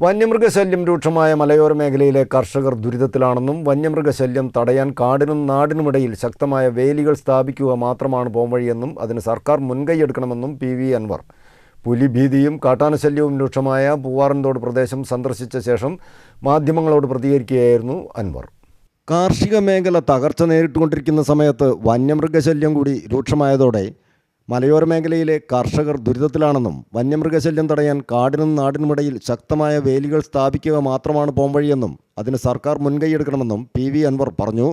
വന്യമൃഗശല്യം രൂക്ഷമായ മലയോര മേഖലയിലെ കർഷകർ ദുരിതത്തിലാണെന്നും വന്യമൃഗശല്യം തടയാൻ കാടിനും നാടിനുമിടയിൽ ശക്തമായ വേലികൾ സ്ഥാപിക്കുക മാത്രമാണ് പോംവഴിയെന്നും അതിന് സർക്കാർ മുൻകൈയെടുക്കണമെന്നും പി വി അൻവർ. പുലിഭീതിയും കാട്ടാനശല്യവും രൂക്ഷമായ പൂവാറൻതോട് പ്രദേശം സന്ദർശിച്ച ശേഷം മാധ്യമങ്ങളോട് പ്രതികരിക്കുകയായിരുന്നു അൻവർ. കാർഷിക മേഖല തകർച്ച നേരിട്ടുകൊണ്ടിരിക്കുന്ന സമയത്ത് വന്യമൃഗശല്യം കൂടി രൂക്ഷമായതോടെ മലയോര മേഖലയിലെ കർഷകർ ദുരിതത്തിലാണെന്നും വന്യമൃഗശല്യം തടയാൻ കാടിനും നാടിനുമിടയിൽ ശക്തമായ വേലികൾ സ്ഥാപിക്കുക മാത്രമാണ് പോംവഴിയെന്നും അതിന് സർക്കാർ മുൻകൈയെടുക്കണമെന്നും പി വി അൻവർ പറഞ്ഞു.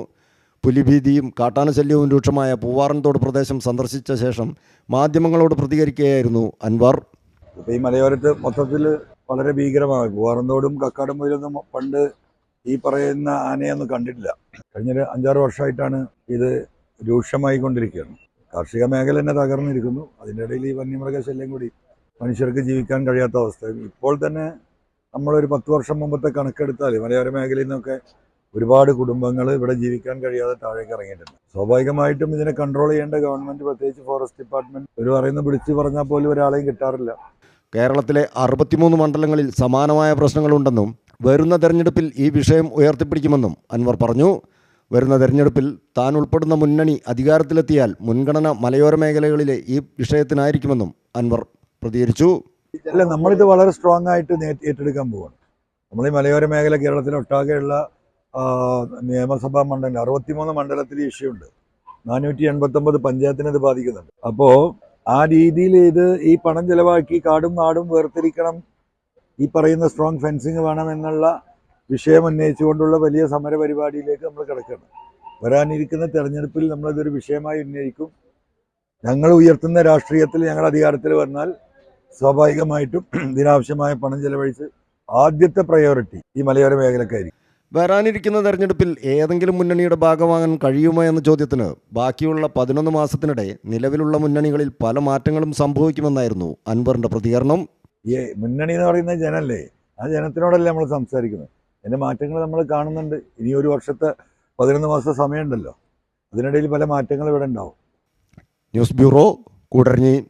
പുലിഭീതിയും കാട്ടാനശല്യവും രൂക്ഷമായ പൂവാറൻതോട് പ്രദേശം സന്ദർശിച്ച ശേഷം മാധ്യമങ്ങളോട് പ്രതികരിക്കുകയായിരുന്നു അൻവർ. ഇപ്പോൾ ഈ മലയോരത്ത് മൊത്തത്തിൽ വളരെ ഭീകരമാണ്. പൂവാറന്തോടും കക്കാടും പോയിലൊന്നും പണ്ട് ഈ പറയുന്ന ആനയൊന്നും കണ്ടിട്ടില്ല. കഴിഞ്ഞൊരു അഞ്ചാറ് വർഷമായിട്ടാണ് ഇത് രൂക്ഷമായി കൊണ്ടിരിക്കുകയാണ് കാർഷിക മേഖല തന്നെ തകർന്നിരിക്കുന്നു. അതിന്റെ ഇടയിൽ ഈ വന്യമൃഗശല്യം കൂടി മനുഷ്യർക്ക് ജീവിക്കാൻ കഴിയാത്ത അവസ്ഥ ഇപ്പോൾ തന്നെ നമ്മളൊരു പത്ത് വർഷം മുമ്പത്തെ കണക്കെടുത്താൽ മലയോര മേഖലയിൽ നിന്നൊക്കെ ഒരുപാട് കുടുംബങ്ങൾ ഇവിടെ ജീവിക്കാൻ കഴിയാതെ താഴേക്ക് ഇറങ്ങിയിട്ടുണ്ട്. സ്വാഭാവികമായിട്ടും ഇതിനെ കൺട്രോൾ ചെയ്യേണ്ട ഗവൺമെന്റ് പ്രത്യേകിച്ച് ഫോറസ്റ്റ് ഡിപ്പാർട്ട്മെന്റ് ഒരു പറയുന്ന വിളിച്ച് പറഞ്ഞാൽ പോലും ഒരാളെയും കിട്ടാറില്ല. കേരളത്തിലെ അറുപത്തിമൂന്ന് മണ്ഡലങ്ങളിൽ സമാനമായ പ്രശ്നങ്ങളുണ്ടെന്നും വരുന്ന തെരഞ്ഞെടുപ്പിൽ ഈ വിഷയം ഉയർത്തിപ്പിടിക്കുമെന്നും അൻവർ പറഞ്ഞു. വരുന്ന തെരഞ്ഞെടുപ്പിൽ താൻ ഉൾപ്പെടുന്ന മുന്നണി അധികാരത്തിലെത്തിയാൽ മുൻഗണന മലയോര മേഖലകളിലെ ഈ വിഷയത്തിനായിരിക്കുമെന്നും അൻവർ പ്രതികരിച്ചു. അല്ല നമ്മളിത് വളരെ സ്ട്രോങ് ആയിട്ട് ഏറ്റെടുക്കാൻ പോവാണ്. നമ്മൾ ഈ മലയോര മേഖല കേരളത്തിലൊട്ടാകെയുള്ള നിയമസഭാ മണ്ഡലം അറുപത്തിമൂന്ന് മണ്ഡലത്തിൽ ഇഷ്യൂ ഉണ്ട്. നാനൂറ്റി എൺപത്തൊമ്പത് പഞ്ചായത്തിനെ ഇത് ബാധിക്കുന്നുണ്ട്. അപ്പോൾ ആ രീതിയിൽ ഇത് ഈ പണം ചിലവാക്കി കാടും നാടും വേർതിരിക്കണം ഈ പറയുന്ന സ്ട്രോങ് ഫെൻസിങ് വേണം എന്നുള്ള വിഷയം ഉന്നയിച്ചുകൊണ്ടുള്ള വലിയ സമര പരിപാടിയിലേക്ക് നമ്മൾ കിടക്കണം വരാനിരിക്കുന്ന തെരഞ്ഞെടുപ്പിൽ നമ്മളതൊരു വിഷയമായി ഉന്നയിക്കും. ഞങ്ങൾ ഉയർത്തുന്ന രാഷ്ട്രീയത്തിൽ ഞങ്ങൾ അധികാരത്തിൽ വന്നാൽ സ്വാഭാവികമായിട്ടും ഇതിനാവശ്യമായ പണം ചെലവഴിച്ച് ആദ്യത്തെ പ്രയോറിറ്റി ഈ മലയോര മേഖലക്കായിരിക്കും വരാനിരിക്കുന്ന തെരഞ്ഞെടുപ്പിൽ ഏതെങ്കിലും മുന്നണിയുടെ ഭാഗമാകാൻ കഴിയുമോ എന്ന ചോദ്യത്തിന് ബാക്കിയുള്ള പതിനൊന്ന് മാസത്തിനിടെ നിലവിലുള്ള മുന്നണികളിൽ പല മാറ്റങ്ങളും സംഭവിക്കുമെന്നായിരുന്നു അൻവറിന്റെ പ്രതികരണം. ഈ മുന്നണി എന്ന് പറയുന്നത് ജനല്ലേ? ആ ജനത്തിനോടല്ലേ നമ്മൾ സംസാരിക്കുന്നത്? അതിന്റെ മാറ്റങ്ങൾ നമ്മൾ കാണുന്നുണ്ട്. ഇനി ഒരു വർഷത്തെ പതിനൊന്ന് മാസത്തെ സമയമുണ്ടല്ലോ. അതിനിടയിൽ പല മാറ്റങ്ങൾ ഇവിടെ ഉണ്ടാവും. News bureau Koodaranji.